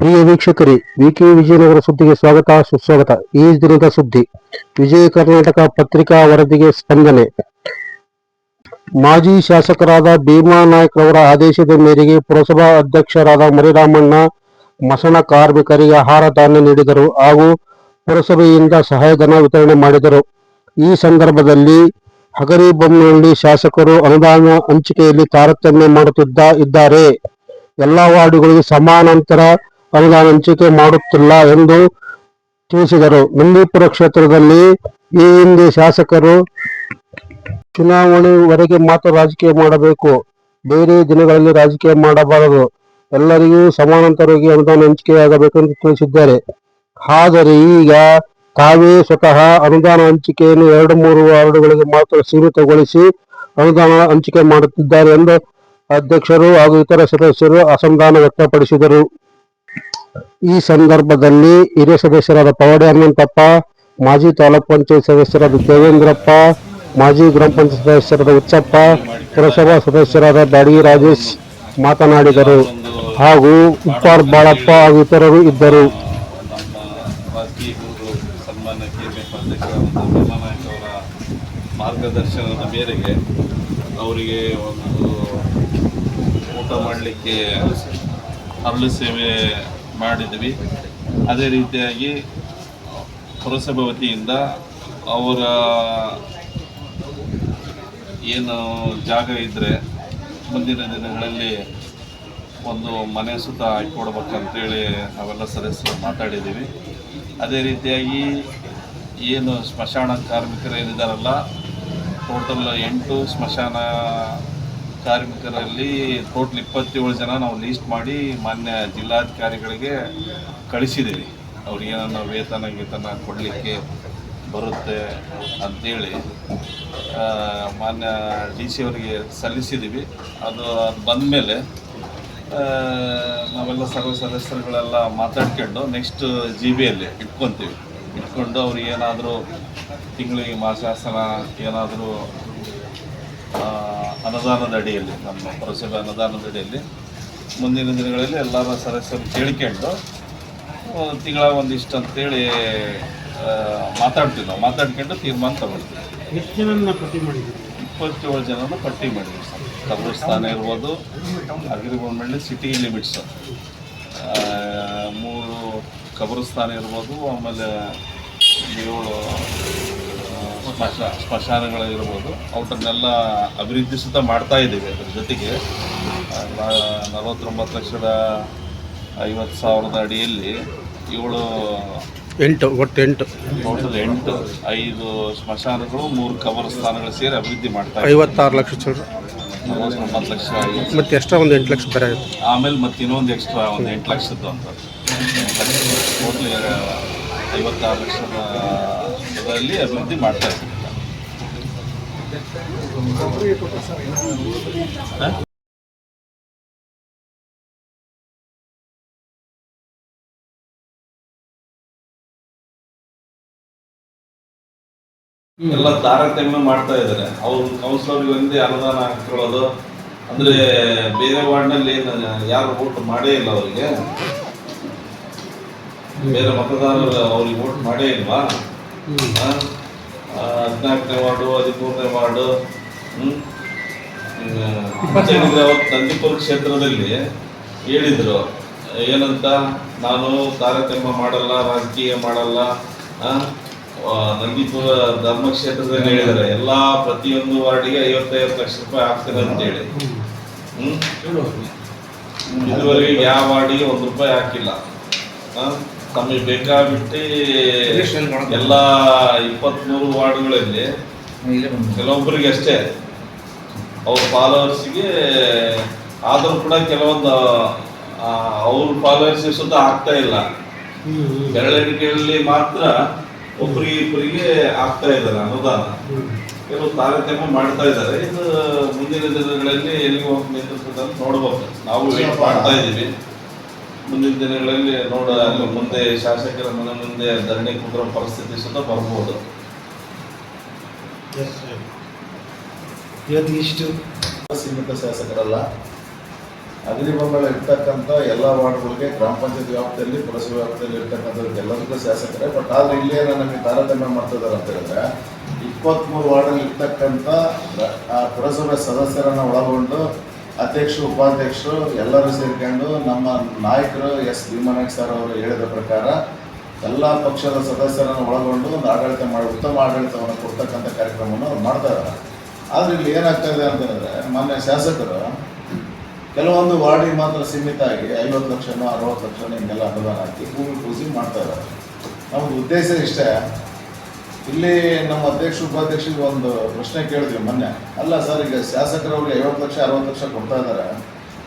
ಪ್ರಿಯ ವೀಕ್ಷಕರೇ, ವಿಕೆ ವಿಜಯನಗರ ಸುದ್ದಿಗೆ ಸ್ವಾಗತ, ಸುಸ್ವಾಗತ. ಈ ದಿನದ ಸುದ್ದಿ, ವಿಜಯ ಕರ್ನಾಟಕ ಪತ್ರಿಕಾ ವರದಿಗೆ ಸ್ಪಂದನೆ. ಮಾಜಿ ಶಾಸಕರಾದ ಭೀಮಾ ನಾಯ್ಕರವರ ಆದೇಶದ ಮೇರೆಗೆ ಪುರಸಭಾ ಅಧ್ಯಕ್ಷರಾದ ಮರಿರಾಮಣ್ಣ ಮಸಣ ಕಾರ್ಮಿಕರಿಗೆ ಆಹಾರ ಧಾನ್ಯ ನೀಡಿದರು ಹಾಗೂ ಪುರಸಭೆಯಿಂದ ಸಹಾಯಧನ ವಿತರಣೆ ಮಾಡಿದರು. ಈ ಸಂದರ್ಭದಲ್ಲಿ ಹಗರಿಬೊಮ್ಮನಹಳ್ಳಿ ಶಾಸಕರು ಅನುದಾನ ಹಂಚಿಕೆಯಲ್ಲಿ ತಾರತಮ್ಯ ಮಾಡುತ್ತಿದ್ದ, ಇದ್ದಾರೆ. ಎಲ್ಲಾ ವಾರ್ಡುಗಳಿಗೆ ಸಮಾನಾಂತರ ಅನುದಾನ ಹಂಚಿಕೆ ಮಾಡುತ್ತಿಲ್ಲ ಎಂದು ತಿಳಿಸಿದರು. ನಂದೀಪುರ ಕ್ಷೇತ್ರದಲ್ಲಿ ಈ ಹಿಂದೆ ಶಾಸಕರು ಚುನಾವಣೆವರೆಗೆ ಮಾತ್ರ ರಾಜಕೀಯ ಮಾಡಬೇಕು. ಬೇರೆ ದಿನಗಳಲ್ಲಿ ರಾಜಕೀಯ ಮಾಡಬಾರದು. ಎಲ್ಲರಿಗೂ ಸಮಾನಾಂತರವಾಗಿ ಅನುದಾನ ಹಂಚಿಕೆಯಾಗಬೇಕು ಎಂದು ತಿಳಿಸಿದ್ದಾರೆ. ಆದರೆ ಈಗ ತಾವೇ ಸ್ವತಃ ಅನುದಾನ ಹಂಚಿಕೆಯನ್ನು ಎರಡು ಮೂರು ವಾರ್ಡುಗಳಿಗೆ ಮಾತ್ರ ಸೀಮಿತಗೊಳಿಸಿ ಅನುದಾನ ಹಂಚಿಕೆ ಮಾಡುತ್ತಿದ್ದಾರೆ ಎಂದು ಅಧ್ಯಕ್ಷರು ಹಾಗೂ ಇತರ ಸದಸ್ಯರು ಅಸಮಾಧಾನ ವ್ಯಕ್ತಪಡಿಸಿದರು. ಈ ಸಂದರ್ಭದಲ್ಲಿ ಹಿರಿಯ ಸದಸ್ಯರಾದ ಪವಾಡಿ ಹನುಮಂತಪ್ಪ, ಮಾಜಿ ತಾಲೂಕ್ ಪಂಚಾಯತ್ ಸದಸ್ಯರಾದ ದೇವೇಂದ್ರಪ್ಪ, ಮಾಜಿ ಗ್ರಾಮ ಪಂಚಾಯತ್ ಸದಸ್ಯರಾದ ಉಚ್ಚಪ್ಪ ಪುರಸಭಾ ಸದಸ್ಯರಾದ ಬ್ಯಾಡಗಿ ರಾಜೇಶ್ ಮಾತನಾಡಿದರು. ಹಾಗೂ ಉಪ್ಪಾರ್ ಬಾಳಪ್ಪ ಹಾಗೂ ಇತರರು ಇದ್ದರು. ಮಾರ್ಗದರ್ಶನದ ಮೇರೆಗೆ ಅವರಿಗೆ ಒಂದು ಊಟ ಮಾಡಲಿಕ್ಕೆ ಅರಳು ಸೇವೆ ಮಾಡಿದ್ವಿ. ಅದೇ ರೀತಿಯಾಗಿ ಪುರಸಭೆ ವತಿಯಿಂದ ಅವರ ಏನು ಜಾಗ ಇದ್ದರೆ ಮುಂದಿನ ದಿನಗಳಲ್ಲಿ ಒಂದು ಮನೆ ಸುತ್ತ ಹಾಕಿಕೊಡ್ಬೇಕಂತೇಳಿ ನಾವೆಲ್ಲ ಸದಸ್ಯರು ಮಾತಾಡಿದ್ದೀವಿ. ಅದೇ ರೀತಿಯಾಗಿ ಏನು ಸ್ಮಶಾನ ಕಾರ್ಮಿಕರು ಏನಿದ್ದಾರಲ್ಲ ಟೋಟಲ್ ಎಂಟು ಸ್ಮಶಾನ ಕಾರ್ಮಿಕರಲ್ಲಿ ಟೋಟಲ್ ಇಪ್ಪತ್ತೇಳು ಜನ ನಾವು ಲೀಸ್ಟ್ ಮಾಡಿ ಮಾನ್ಯ ಜಿಲ್ಲಾಧಿಕಾರಿಗಳಿಗೆ ಕಳಿಸಿದ್ದೀವಿ. ಅವ್ರಿಗೆ ಏನನ್ನ ವೇತನ ಗೀತನ ಕೊಡಲಿಕ್ಕೆ ಬರುತ್ತೆ ಅಂತೇಳಿ ಆ, ಮಾನ್ಯ ಡಿ ಸಿ ಅವರಿಗೆ ಸಲ್ಲಿಸಿದ್ದೀವಿ. ಅದು ಅದು ಬಂದಮೇಲೆ ನಾವೆಲ್ಲ ಸರ್ವ ಸದಸ್ಯರುಗಳೆಲ್ಲ ಮಾತಾಡ್ಕೊಂಡು ನೆಕ್ಸ್ಟ್ ಜಿ ಬಿಯಲ್ಲಿ ಇಟ್ಕೊತೀವಿ. ಇಟ್ಕೊಂಡು ಅವ್ರಿಗೆ ಏನಾದರೂ ತಿಂಗಳಿಗೆ ಮಾಸಾಸನ ಏನಾದರೂ ಅನುದಾನದ ಅಡಿಯಲ್ಲಿ ನಮ್ಮ ಪುರಸಭೆ ಅನುದಾನದ ಅಡಿಯಲ್ಲಿ ಮುಂದಿನ ದಿನಗಳಲ್ಲಿ ಎಲ್ಲರ ಸದಸ್ಯರು ಕೇಳಿಕೊಂಡು ತಿಂಗಳ ಒಂದಿಷ್ಟು ಅಂತೇಳಿ ಮಾತಾಡ್ತೀವಿ ನಾವು. ಮಾತಾಡ್ಕೊಂಡು ತೀರ್ಮಾನ ತಗೊಳ್ತೀವಿ. ಎಷ್ಟು ಜನ ಪಟ್ಟಿ ಮಾಡಿದ್ರು ಇಪ್ಪತ್ತೇಳು ಜನನ ಪಟ್ಟಿ ಮಾಡಿದ್ವಿ ಸರ್. ಕಬ್ರಸ್ತಾನ ಇರ್ಬೋದು ಅಗ್ರಿಬೊಮ್ಮಳ್ಳಿ ಸಿಟಿ ಲಿಮಿಟ್ಸ್ ಮೂರು ಕಬ್ರಸ್ತಾನ ಇರ್ಬೋದು ಆಮೇಲೆ ಏಳು ಸ್ಮಶ ಸ್ಮಶಾನಗಳು ಇರ್ಬೋದು ಅವಟನ್ನೆಲ್ಲ ಅಭಿವೃದ್ಧಿ ಸುತ್ತ ಮಾಡ್ತಾ ಇದ್ದೀವಿ ಅದ್ರ ಜೊತೆಗೆ. ನಲವತ್ತೊಂಬತ್ತು ಲಕ್ಷದ ಐವತ್ತು ಸಾವಿರದ ಅಡಿಯಲ್ಲಿ ಏಳು ಎಂಟು ಒಟ್ಟು ಎಂಟು. ಟೋಟಲ್ ಎಂಟು ಐದು ಸ್ಮಶಾನಗಳು ಮೂರು ಕಬರಸ್ಥಾನಗಳು ಸೇರಿ ಅಭಿವೃದ್ಧಿ ಮಾಡ್ತಾರೆ ಐವತ್ತಾರು ಲಕ್ಷ ನಲವತ್ತೊಂಬತ್ತು ಲಕ್ಷ ಮತ್ತೆ ಎಕ್ಸ್ಟ್ರಾ ಒಂದು ಎಂಟು ಲಕ್ಷ ಬೇರೆ ಆಮೇಲೆ ಮತ್ತೆ ಇನ್ನೊಂದು ಎಕ್ಸ್ಟ್ರಾ ಒಂದು ಎಂಟು ಲಕ್ಷದ್ದು ಅಂತ. ಟೋಟಲ್ ಐವತ್ತಾರು ಲಕ್ಷದ ಇದರಲ್ಲಿ ಅಭಿವೃದ್ಧಿ ಮಾಡ್ತಾ ಇದ್ದೀವಿ? ಎಲ್ಲ ತಾರತಮ್ಯ ಮಾಡ್ತಾ ಇದ್ದಾರೆ. ಅವ್ರು ಕೌನ್ಸಿಲರ್ಗೆ ಒಂದೇ ಅನುದಾನ ಹಾಕೊಳ್ಳೋದು ಅಂದ್ರೆ ಬೇರೆ ವಾರ್ಡ್ನಲ್ಲಿ ಯಾರು ವೋಟ್ ಮಾಡೇ ಇಲ್ಲ ಅವರಿಗೆ. ಬೇರೆ ಮತದಾರರು ಅವ್ರಿಗೆ ವೋಟ್ ಮಾಡೇ ಇಲ್ವಾ? ಹದಿನಾಲ್ಕನೇ ವಾರ್ಡು ಹದಿಮೂರನೇ ವಾರ್ಡು ಅವತ್ತು ನಂದಿಪುರ ಕ್ಷೇತ್ರದಲ್ಲಿ ಹೇಳಿದ್ರು ಏನಂತ ನಾನು ತಾರತಮ್ಯ ಮಾಡಲ್ಲ ರಾಜಕೀಯ ಮಾಡಲ್ಲ ನಂದಿಪುರ ಧರ್ಮಕ್ಷೇತ್ರದಲ್ಲಿ ಹೇಳಿದ್ದಾರೆ ಎಲ್ಲಾ ಪ್ರತಿಯೊಂದು ವಾರ್ಡಿಗೆ ಐವತ್ತೈವತ್ತು ಲಕ್ಷ ರೂಪಾಯಿ ಆಗ್ತದೆ ಅಂತೇಳಿ ಹ್ಮ್. ಇದುವರೆಗೆ ಯಾವ ವಾರ್ಡಿಗೆ ಒಂದು ರೂಪಾಯಿ ಹಾಕಿಲ್ಲ. ಆ, ತಮಗೆ ಬೇಕಾಬಿಟ್ಟು ಎಲ್ಲ ಇಪ್ಪತ್ಮೂರು ವಾರ್ಡ್ಗಳಲ್ಲಿ ಕೆಲವೊಬ್ಬರಿಗೆ ಅಷ್ಟೇ. ಅವ್ರ ಫಾಲೋವರ್ಸಿಗೆ ಆದರೂ ಕೂಡ ಕೆಲವೊಂದು ಅವ್ರ ಫಾಲೋವರ್ಸ್ ಸುತ್ತ ಆಗ್ತಾ ಇಲ್ಲ. ಬೆರಳಿಕೆಯಲ್ಲಿ ಮಾತ್ರ ಒಬ್ಬರಿಗೆ ಇಬ್ಬರಿಗೆ ಆಗ್ತಾ ಇದ್ದಾರೆ ಅನುದಾನ. ಕೆಲವು ತಾರತಮ್ಯ ಮಾಡ್ತಾ ಇದ್ದಾರೆ. ಇದು ಮುಂದಿನ ದಿನಗಳಲ್ಲಿ ಎಲ್ಲಿಗೆ ಹೋಗಿ ನೇತೃತ್ವದಲ್ಲಿ ನೋಡ್ಬೇಕು. ನಾವು ವೇಟ್ ಮಾಡ್ತಾ ಇದ್ದೀವಿ. ಮುಂದಿನ ದಿನಗಳಲ್ಲಿ ನೋಡ ಅಲ್ಲಿ ಮುಂದೆ ಶಾಸಕರ ಮನೆ ಮುಂದೆ ಧರಣಿ ಕುಟುಂಬ ಪರಿಸ್ಥಿತಿ ಸುತ್ತ ಬರ್ಬೋದು. ಇವತ್ತು ಇಷ್ಟು ಸೀಮಿತ ಶಾಸಕರಲ್ಲ. ಅಗ್ನಿಬಂಗಳ ಇರ್ತಕ್ಕಂಥ ಎಲ್ಲ ವಾರ್ಡ್ಗಳಿಗೆ ಗ್ರಾಮ ಪಂಚಾಯತ್ ವ್ಯಾಪ್ತಿಯಲ್ಲಿ ಪುರಸಭೆ ವ್ಯಾಪ್ತಿಯಲ್ಲಿ ಇರ್ತಕ್ಕಂಥದ್ದು ಎಲ್ಲರಿಗೂ ಶಾಸಕರೇ. ಬಟ್ ಆದ್ರೆ ಇಲ್ಲೇನ ನಮಗೆ ತಾರತಮ್ಯ ಮಾಡ್ತಿದ್ದಾರೆ ಅಂತ ಹೇಳಿದ್ರೆ ಇಪ್ಪತ್ತ್ಮೂರು ವಾರ್ಡಲ್ಲಿ ಇರ್ತಕ್ಕಂಥ ಆ ಪುರಸಭೆ ಸದಸ್ಯರನ್ನ ಒಳಗೊಂಡು ಅಧ್ಯಕ್ಷರು, ಉಪಾಧ್ಯಕ್ಷರು ಎಲ್ಲರೂ ಸೇರಿಕೊಂಡು ನಮ್ಮ ನಾಯಕರು ಎಸ್. ಭೀಮನಾಯಕ್ ಸರ್ ಅವರು ಹೇಳಿದ ಪ್ರಕಾರ ಎಲ್ಲ ಪಕ್ಷದ ಸದಸ್ಯರನ್ನು ಒಳಗೊಂಡು ಒಂದು ಆಡಳಿತ ಮಾಡಿ, ಉತ್ತಮ ಆಡಳಿತವನ್ನು ಕೊಡ್ತಕ್ಕಂಥ ಕಾರ್ಯಕ್ರಮವನ್ನು ಅವ್ರು ಮಾಡ್ತಾರೆ ಆದರೆ ಇಲ್ಲಿ ಏನಾಗ್ತಾ ಇದೆ ಅಂತಂದರೆ ಮಾನ್ಯ ಶಾಸಕರು, ಕೆಲವೊಂದು ವಾರ್ಡಿಗೆ ಮಾತ್ರ ಸೀಮಿತ ಆಗಿ ಐವತ್ತು ಲಕ್ಷನೋ, ಅರವತ್ತು ಲಕ್ಷನೋ ಹಿಂಗೆಲ್ಲ ಅನುದಾನ ಹಾಕಿ ಭೂಮಿ ಪೂಜೆ ಮಾಡ್ತಾ ಇದ್ದಾರೆ ನಮ್ಮದು ಉದ್ದೇಶ ಇಷ್ಟೇ ಇಲ್ಲಿ ನಮ್ಮ ಅಧ್ಯಕ್ಷ, ಉಪಾಧ್ಯಕ್ಷರಿಗೆ ಒಂದು ಪ್ರಶ್ನೆ ಕೇಳಿದ್ವಿ ಮೊನ್ನೆ. ಅಲ್ಲ ಸರ್, ಈಗ ಶಾಸಕರವ್ರಿಗೆ ಐವತ್ತು ಲಕ್ಷ, ಅರವತ್ತು ಲಕ್ಷ ಕೊಡ್ತಾ ಇದ್ದಾರೆ.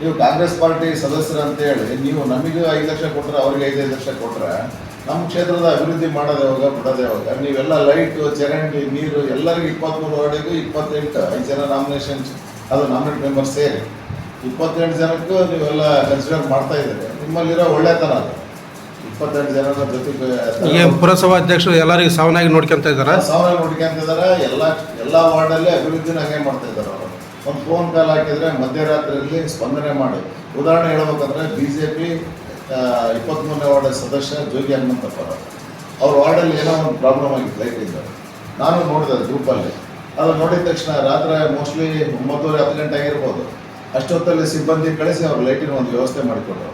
ನೀವು ಕಾಂಗ್ರೆಸ್ ಪಾರ್ಟಿ ಸದಸ್ಯರು ಅಂತ ಹೇಳಿ ನೀವು ನಮಗೂ ಐದು ಲಕ್ಷ ಕೊಟ್ಟರೆ ಅವ್ರಿಗೆ ಐದೈದು ಲಕ್ಷ ಕೊಟ್ಟರೆ ನಮ್ಮ ಕ್ಷೇತ್ರದ ಅಭಿವೃದ್ಧಿ ಮಾಡೋದು ಯಾವಾಗ ಬಿಡೋದೇ ಹೋಗ. ನೀವೆಲ್ಲ ಲೈಟು ಚರಂಡಿ, ನೀರು ಎಲ್ಲರಿಗೂ ಇಪ್ಪತ್ತ್ಮೂರು ವಾರ್ಡಿಗೂ ಇಪ್ಪತ್ತೆಂಟು, ಐದು ಜನ ನಾಮಿನೇಷನ್ ಅದು ನಾಮಿನೇಟ್ ಮೆಂಬರ್ಸ್ ಸೇರಿ. ಇಪ್ಪತ್ತೆಂಟು ಜನಕ್ಕೂ ನೀವೆಲ್ಲ ಕನ್ಸಿಡರ್ ಮಾಡ್ತಾ ಇದ್ದೀರಿ. ನಿಮ್ಮಲ್ಲಿರೋ ಒಳ್ಳೆತನ ಅದು. ಇಪ್ಪತ್ತೆಂಟು ಜನರ ಜೊತೆಗೆ ಈಗ ಪುರಸಭಾ ಅಧ್ಯಕ್ಷರು ಎಲ್ಲರಿಗೂ ಸಾವನಾಗಿ ನೋಡ್ಕೊಂತ ಇದ್ದಾರೆ. ಸಾವಯವ ನೋಡ್ಕೊಂತ ಇದ್ದಾರೆ. ಎಲ್ಲ ಎಲ್ಲ ವಾರ್ಡಲ್ಲೇ ಅಭಿವೃದ್ಧಿನ ಹಾಗೆ ಮಾಡ್ತಾ ಇದ್ದಾರೆ ಅವರು? ಒಂದು ಫೋನ್ ಕಾಲ್ ಹಾಕಿದ್ರೆ ಮಧ್ಯರಾತ್ರಿಯಲ್ಲಿ ಸ್ಪಂದನೆ ಮಾಡಿ. ಉದಾಹರಣೆ ಹೇಳ್ಬೇಕಂದ್ರೆ ಬಿ ಜೆ ಪಿ ಇಪ್ಪತ್ತ್ಮೂರನೇ ವಾರ್ಡ್ ಸದಸ್ಯ ಜೋಗಿ ಹನುಮಂತಪ್ಪ ಅವ್ರ. ವಾರ್ಡಲ್ಲಿ ಏನೋ ಒಂದು ಪ್ರಾಬ್ಲಮ್ ಆಗಿತ್ತು ಲೈಟ್ ಇದ್ದಾರೆ ನಾನು ನೋಡಿದೆ ಗ್ರೂಪಲ್ಲಿ ಅದು ನೋಡಿದ ತಕ್ಷಣ ರಾತ್ರಿ ಮೋಸ್ಟ್ಲಿ ಒಂಬತ್ತುವರೆ ಹತ್ತು ಗಂಟೆ ಆಗಿರ್ಬೋದು. ಅಷ್ಟೊತ್ತಲ್ಲಿ ಸಿಬ್ಬಂದಿ ಕಳಿಸಿ ಅವ್ರು ಲೈಟಿನ ಒಂದು ವ್ಯವಸ್ಥೆ ಮಾಡಿಕೊಟ್ರು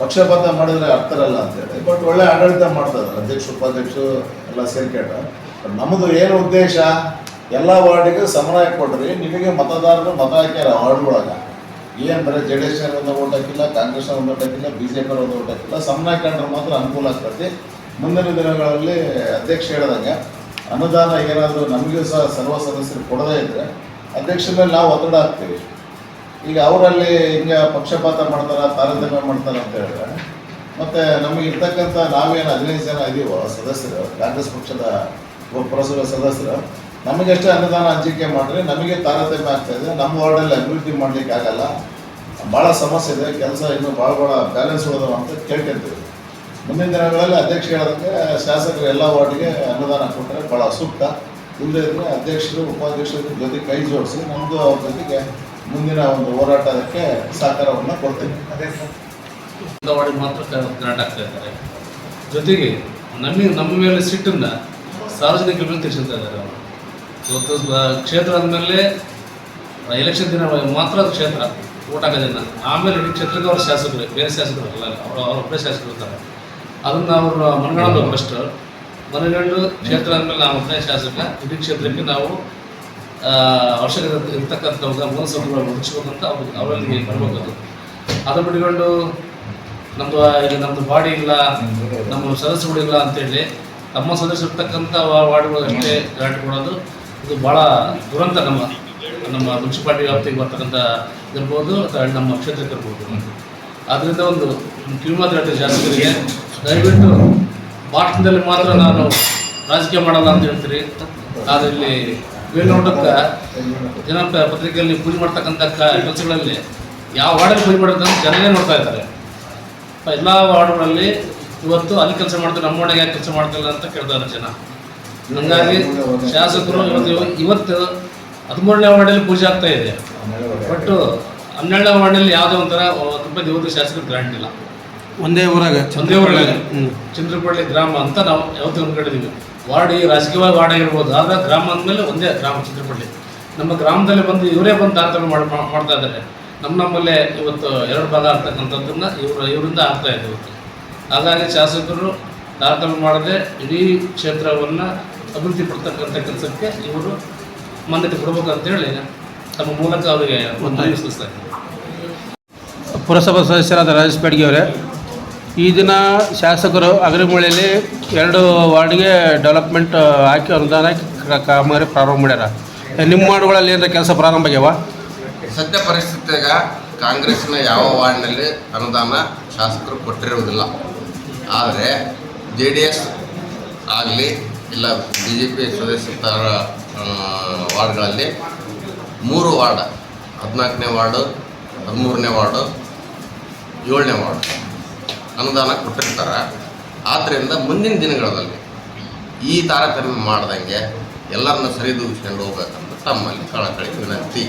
ಪಕ್ಷಪಾತ ಮಾಡಿದ್ರೆ ಅರ್ಥರಲ್ಲ ಅಂತೇಳಿ ಬಟ್ ಒಳ್ಳೆ ಆಡಳಿತ ಮಾಡ್ತಾರೆ, ಅಧ್ಯಕ್ಷ, ಉಪಾಧ್ಯಕ್ಷರು ಎಲ್ಲ ಸೇರ್ಕೊಂಡು ಬಟ್ ನಮ್ಮದು ಏನು ಉದ್ದೇಶ? ಎಲ್ಲ ವಾರ್ಡಿಗೂ ಸಮನ್ವಯ ಕೊಡ್ರಿ. ನಿಮಗೆ ಮತದಾರರು ಮತ ಹಾಕ್ಯಾರ ವಾರ್ಡ್ಗಳಾಗ. ಏನು ಬರೀ ಜೆ ಡಿ ಎಸ್ ಒಂದು ಓಟ್ ಹಾಕಿಲ್ಲ, ಕಾಂಗ್ರೆಸ್ ಒಂದು ಓಟ್ ಹಾಕಿಲ್ಲ ಬಿ ಜೆ ಪಿ ಒಂದು ಓಟ್ ಹಾಕಿಲ್ಲ, ಸಮನ್ವಯ ಕಂಡ್ರೆ ಮಾತ್ರ ಅನುಕೂಲ ಆಗ್ತೈತಿ ಮುಂದಿನ ದಿನಗಳಲ್ಲಿ ಅಧ್ಯಕ್ಷ ಹೇಳಿದಂಗೆ ಅನುದಾನ ಏನಾದರೂ ನಮಗೆ ಸಹ ಸರ್ವ ಸದಸ್ಯರು ಕೊಡದೇ ಇದ್ರೆ ಅಧ್ಯಕ್ಷರ ಮೇಲೆ ನಾವು ಒತ್ತಡ ಹಾಕ್ತೀವಿ. ಈಗ ಅವರಲ್ಲಿ ಹಿಂಗೆ ಪಕ್ಷಪಾತ ಮಾಡ್ತಾರ, ತಾರತಮ್ಯ ಮಾಡ್ತಾರ ಅಂತ ಹೇಳಿದ್ರೆ, ಮತ್ತೆ ನಮಗೆ ಇರ್ತಕ್ಕಂಥ ನಾವೇನು ಹದಿನೈದು ಜನ ಇದೀವೋ ಸದಸ್ಯರು, ಕಾಂಗ್ರೆಸ್ ಪಕ್ಷದ ಪುರಸಭೆ ಸದಸ್ಯರು, ನಮಗೆಷ್ಟೇ ಅನುದಾನ ಹಂಚಿಕೆ ಮಾಡ್ರಿ ನಮಗೆ ತಾರತಮ್ಯ ಆಗ್ತಾ ಇದೆ, ನಮ್ಮ ವಾರ್ಡಲ್ಲಿ ಅಭಿವೃದ್ಧಿ ಮಾಡ್ಲಿಕ್ಕೆ ಆಗಲ್ಲ, ಭಾಳ ಸಮಸ್ಯೆ ಇದೆ, ಕೆಲಸ ಇನ್ನೂ ಭಾಳ ಭಾಳ ಬ್ಯಾಲೆನ್ಸ್ ಉಳಿದವ ಅಂತ ಕೇಳ್ಕೊಂತೀವಿ ಮುಂದಿನ ದಿನಗಳಲ್ಲಿ ಅಧ್ಯಕ್ಷ ಹೇಳೋದಕ್ಕೆ ಶಾಸಕರು ಎಲ್ಲ ವಾರ್ಡ್ಗೆ ಅನುದಾನ ಕೊಟ್ಟರೆ ಭಾಳ ಸೂಕ್ತ. ಇಲ್ಲದೇ ಇದ್ರೆ ಅಧ್ಯಕ್ಷರು, ಉಪಾಧ್ಯಕ್ಷರ ಜೊತೆ ಕೈ ಜೋಡಿಸಿ ನಮ್ಮದು ಅವ್ರ ಜೊತೆಗೆ ಮುಂದಿನ ಒಂದು ಹೋರಾಟಕ್ಕೆ ಸಹಕಾರವನ್ನು ಕೊಡ್ತೀವಿ ಅದೇ ಮಾತ್ರ ಕರೆಂಟ್ ಆಗ್ತಾ ಇದ್ದಾರೆ. ಜೊತೆಗೆ ನಮಗೆ ನಮ್ಮ ಮೇಲೆ ಸಿಟ್ಟನ್ನ ಸಾರ್ವಜನಿಕರ ಮೇಲೆ ತಿಳಿಸ್ತಾ ಇದ್ದಾರೆ ಅವರು. ಇವತ್ತು ಕ್ಷೇತ್ರ ಅಂದಮೇಲೆ ಎಲೆಕ್ಷನ್ ದಿನ ಮಾತ್ರ ಅದು ಕ್ಷೇತ್ರ. ಓಟ್ ಆಗೋದಿಲ್ಲ ಆಮೇಲೆ ಇಡೀ ಕ್ಷೇತ್ರಕ್ಕೆ ಅವ್ರ ಶಾಸಕರು ಬೇರೆ ಶಾಸಕರು ಅಲ್ಲ ಅವರು ಅವ್ರ ಒಬ್ಬರೇ ಶಾಸಕರು ಇರ್ತಾರೆ. ಅದನ್ನು ಅವರು ಮನಗಂಡು ಫಸ್ಟ್ ಮನಗಂಡು ಕ್ಷೇತ್ರ ಅಂದಮೇಲೆ ನಾವು ಒಬ್ಬನೇ ಶಾಸಕ ಇಡೀ ಕ್ಷೇತ್ರಕ್ಕೆ ನಾವು ಅವಶ್ಯಕತೆ ಇರ್ತಕ್ಕಂಥ ಮೂಲಸೌಕರ್ಯಗಳು ಒದಗಿಸ್ಬೇಕಂತ ಅವ್ರು ಅವರಲ್ಲಿ ಅದು ಬಿಟ್ಕೊಂಡು ನಮ್ಮದು ಈಗ ನಮ್ಮದು ಬಾಡಿ ಇಲ್ಲ, ನಮ್ಮ ಸದಸ್ಯಗಳು ಇಲ್ಲ ಅಂತೇಳಿ ತಮ್ಮ ಸದಸ್ಯರು ಇರ್ತಕ್ಕಂಥ ವಾರ್ಡ್ಗಳು ಅಷ್ಟೇ ಕೊಡೋದು. ಇದು ಭಾಳ ದುರಂತ ನಮ್ಮ ನಮ್ಮ ಮುನ್ಸಿಪಾಲ್ಟಿ ವ್ಯಾಪ್ತಿಗೆ ಬರ್ತಕ್ಕಂಥ ಇರ್ಬೋದು, ಅಥವಾ ನಮ್ಮ ಕ್ಷೇತ್ರಕ್ಕೆ ಇರ್ಬೋದು. ಅದರಿಂದ ಒಂದು ಕಿವಿಮಾತು ಶಾಸಕರಿಗೆ ದಯವಿಟ್ಟು ಭಾಷಣದಲ್ಲಿ ಮಾತ್ರ ನಾನು ರಾಜಕೀಯ ಮಾಡಲ್ಲ ಅಂತ ಹೇಳ್ತೀರಿ. ಆದರೆ ಇಲ್ಲಿ ಮೇಲ್ನೋಟಕ್ಕೆ ಜನ ಪತ್ರಿಕೆಯಲ್ಲಿ ಪೂಜೆ ಮಾಡ್ತಕ್ಕಂಥ ಕೆಲಸಗಳಲ್ಲಿ ಯಾವ ವಾರ್ಡಲ್ಲಿ ಪೂಜೆ ಮಾಡೋದಂತ ಜನನೇ ನೋಡ್ತಾ ಇದ್ದಾರೆ. ಎಲ್ಲ ವಾರ್ಡ್ಗಳಲ್ಲಿ ಇವತ್ತು ಅಲ್ಲಿ ಕೆಲಸ ಮಾಡ್ತಾರೆ ನಮ್ಮ ಮನೆಗೆ ಯಾಕೆ ಕೆಲಸ ಮಾಡ್ತಿಲ್ಲ ಅಂತ ಕೇಳ್ತಾರೆ ಜನ. ಹಂಗಾಗಿ ಶಾಸಕರು ಇವತ್ತು ಇವತ್ತು ಹದಿಮೂರನೇ ವಾರ್ಡಲ್ಲಿ ಪೂಜೆ ಆಗ್ತಾ ಇದೆ. ಬಟ್ ಹನ್ನೆರಡನೇ ವಾರ್ಡಲ್ಲಿ ಯಾವುದೋ ಒಂಥರ ತುಂಬ ಇವತ್ತು ಶಾಸಕರು ಗ್ರಾಂಟ್ ಇಲ್ಲ. ಒಂದೇ ಊರಾಗ. ಒಂದೇ ಊರಲ್ಲಿ ಚಂದ್ರಪಳ್ಳಿ ಗ್ರಾಮ ಅಂತ ನಾವು ಯಾವತ್ತೂ ಅನ್ಕೊಂಡಿದ್ದೀವಿ. ವಾರ್ಡ್ ಈ ರಾಜಕೀಯವಾಗಿ ವಾರ್ಡ್ ಆಗಿರ್ಬೋದು ಆದ್ರೆ ಗ್ರಾಮ ಅಂದಮೇಲೆ ಒಂದೇ ಗ್ರಾಮ ಚಂದ್ರಪಳ್ಳಿ. ನಮ್ಮ ಗ್ರಾಮದಲ್ಲಿ ಬಂದು ಇವರೇ ಬಂದು ತಾರತಮ್ಯ ಮಾಡಿ ಮಾಡ್ತಾ ಇದ್ದಾರೆ. ನಮ್ಮ ನಮ್ಮಲ್ಲೇ ಇವತ್ತು ಎರಡು ಭಾಗ ಆಗ್ತಕ್ಕಂಥದ್ದನ್ನ ಇವರು ಇವರಿಂದ ಆಗ್ತಾ ಇದೆ ಇವತ್ತು. ಹಾಗಾಗಿ ಶಾಸಕರು ತಾರತಮ್ಯ ಮಾಡದೆ ಇಡೀ ಕ್ಷೇತ್ರವನ್ನು ಅಭಿವೃದ್ಧಿ ಪಡ್ತಕ್ಕಂಥ ಕೆಲಸಕ್ಕೆ ಇವರು ಮಾನ್ಯತೆ ಕೊಡಬೇಕಂತೇಳಿ ತಮ್ಮ ಮೂಲಕ ಅವರಿಗೆ ಇದ್ದಾರೆ. ಪುರಸಭಾ ಸದಸ್ಯರಾದ ರಾಜೇಶ್ ಬೆಡ್ಗಿ ಅವರೇ ಈ ದಿನ ಶಾಸಕರು ಅಗ್ರಿಮೊಳಿಯಲ್ಲಿ ಎರಡು ವಾರ್ಡ್ಗೆ ಡೆವಲಪ್ಮೆಂಟ್ ಹಾಕಿ ಅನುದಾನ ಕಾಮಗಾರಿ ಪ್ರಾರಂಭ ಮಾಡ್ಯಾರ. ನಿಮ್ಮ ವಾರ್ಡ್ಗಳಲ್ಲಿ ಏನಾರ ಕೆಲಸ ಪ್ರಾರಂಭ ಆಗ್ಯಾವ? ಸದ್ಯ ಪರಿಸ್ಥಿತಿಯಾಗ ಕಾಂಗ್ರೆಸ್ನ ಯಾವ ವಾರ್ಡ್ನಲ್ಲಿ ಅನುದಾನ ಶಾಸಕರು ಕೊಟ್ಟಿರುವುದಿಲ್ಲ. ಆದರೆ ಜೆ ಡಿ ಎಸ್ ಆಗಲಿ ಇಲ್ಲ ಬಿ ಜೆ ಪಿ ಸದಸ್ಯರ ವಾರ್ಡ್ಗಳಲ್ಲಿ ಮೂರು ವಾರ್ಡ್, ಹದಿನಾಲ್ಕನೇ ವಾರ್ಡು, ಹದಿಮೂರನೇ ವಾರ್ಡು, ಏಳನೇ ವಾರ್ಡ್ ಅನುದಾನ ಕೊಟ್ಟಿರ್ತಾರೆ. ಆದ್ದರಿಂದ ಮುಂದಿನ ದಿನಗಳಲ್ಲಿ ಈ ತಾರತಮ್ಯ ಮಾಡ್ದಂಗೆ ಎಲ್ಲರನ್ನ ಸರಿದೂಗಿಸ್ಕೊಂಡು ಹೋಗ್ಬೇಕಂತ ತಮ್ಮಲ್ಲಿ ಕಳಕಳಿ ವಿನಂತಿ.